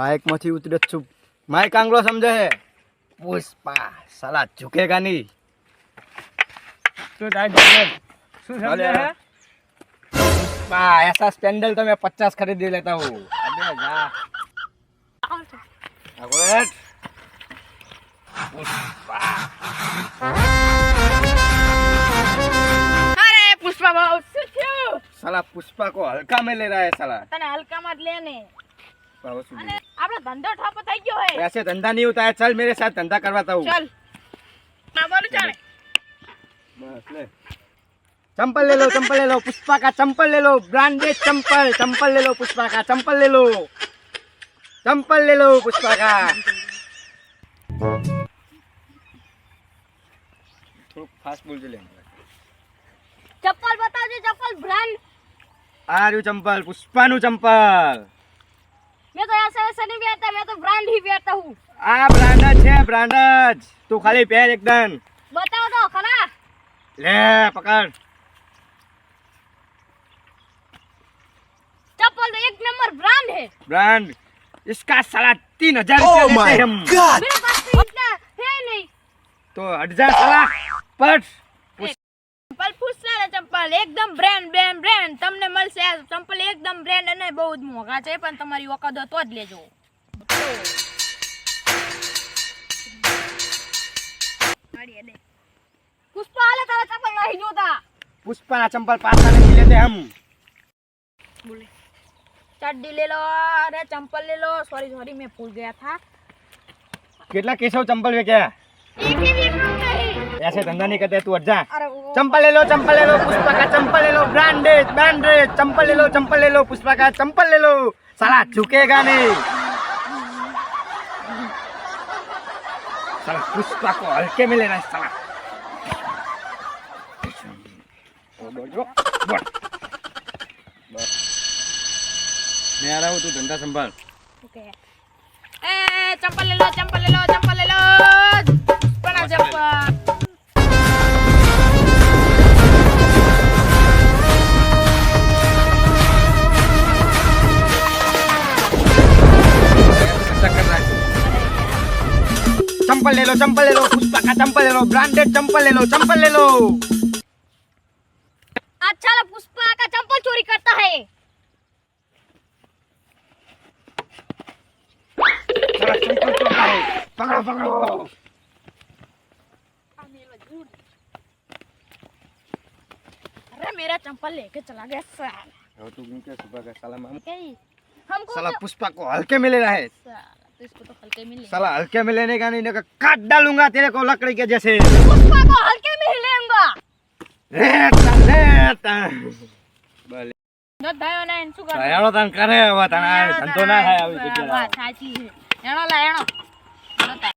Bike માંથી ઉતરે જ છું માઇક આંગળો સમજે હે પુષ્પા સાલા ઝુકેગા નહીં શું થાય જગત? શું સમજે ભલે. હે? પુષ્પા ऐसा स्पैंडल तो मैं पचास खरीद लेता हूँ અબે જા. આગળ હેઠ. પુષ્પા અરે પુષ્પા ભાવ શું થયું साला पुष्पा को हल्का में ले रहा है साला તને હલકામાં જ લે ને बाबा सुन અને આપણો ધંધો ઠાપ થઈ ગયો હે ऐसे धंधा नहीं होता है चल मेरे साथ धंधा करवाता हूँ ચાલ ના બોલું ચાલે बस ले चंपल ले लो चंपल ले लो पुष्पा का चंपल ले लो ब्रांडेड चंपल चंपल ले लो पुष्पा का चंपल ले लो चंपल ले लो पुष्पा का થોડુંક ફાસ્ટ બોલજો લે ચપ્પલ બતાવજો ચપ્પલ બ્રાન્ડ આ રહ્યું ચંપલ પુષ્પાનું ચંપલ મેં તો ऐसे वैसे नहीं पहनता मैं तो ब्रांड ही पहनता हूँ આ બ્રાન્ડ જ છે બ્રાન્ડ જ તું ખાલી પહેર એકદમ बताओ तो खरा લે પકડ चप्पल तो एक नंबर ब्रांड है ब्रांड इसका साला तीन हजार रुपया देते हैं हम मेरे पास तो इतना है नहीं तो हट जा साला पट ચપ્પલ ચંપલ એકદમ બ્રેન્ડ બ્રેન્ડ બ્રેન્ડ તમને મળશે ચંપલ એકદમ બ્રેન્ડ અને બહુ જ મોંઘા છે પણ તમારી વખત તો જ લેજો. પુષ્પા હાલે તારા ચંપલ નહીં જોતા પુષ્પાના ચંપલ પાછા નહીં લેતે હમ બોલે. ચડ્ડી લે લો અરે ચંપલ લે લો. સોરી સોરી મેં ભૂલ ગયા થા. કેટલા કેસો ચંપલ વેચ્યા? એક એક ऐसे धंधा नहीं करते तू हट जा अरे वो चंपल ले लो चंपल ले लो पुष्पा का चंपल ले लो ब्रांडेड ब्रांडेड चंपल ले लो चंपल ले लो पुष्पा का चंपल ले लो साला झुकेगा नहीं साला पुष्पा को हल्के में लेना है साला ओ, बोल जो, बोल। बस। मैं आ रहा हूँ तू धंधा संभाल ओके ए चंपल ले लो चंपल ले लो चंपल चंपल ले लो चंपल ले लो पुष्पा का चंपल ले लो ब्रांडेड चंपल ले लो चंपल ले लो अच्छा लो पुष्पा का चंपल चोरी करता है। चंपल चोरता है पकड़ो पकड़ो अरे मेरा चंपल लेके चला गया साला। तू क्यों क्या सुबह का साला माम। हमको साला तो- पुष्पा को हल्के में ले रहा। है तो इसको तो हल्के में ले साला हल्के में लेने का नहीं नहीं काट डालूंगा तेरे को लकड़ी के जैसे पुष्पा को हल्के में ही लेऊंगा રેતા રેતા ભલે ન થયો ને એને શું કરવું? હેડો તને કરે હવે તને આ ધંધો ના થાય આવી વાત જગ્યાએ સાચી છે એનો લા એનો એનો થાય.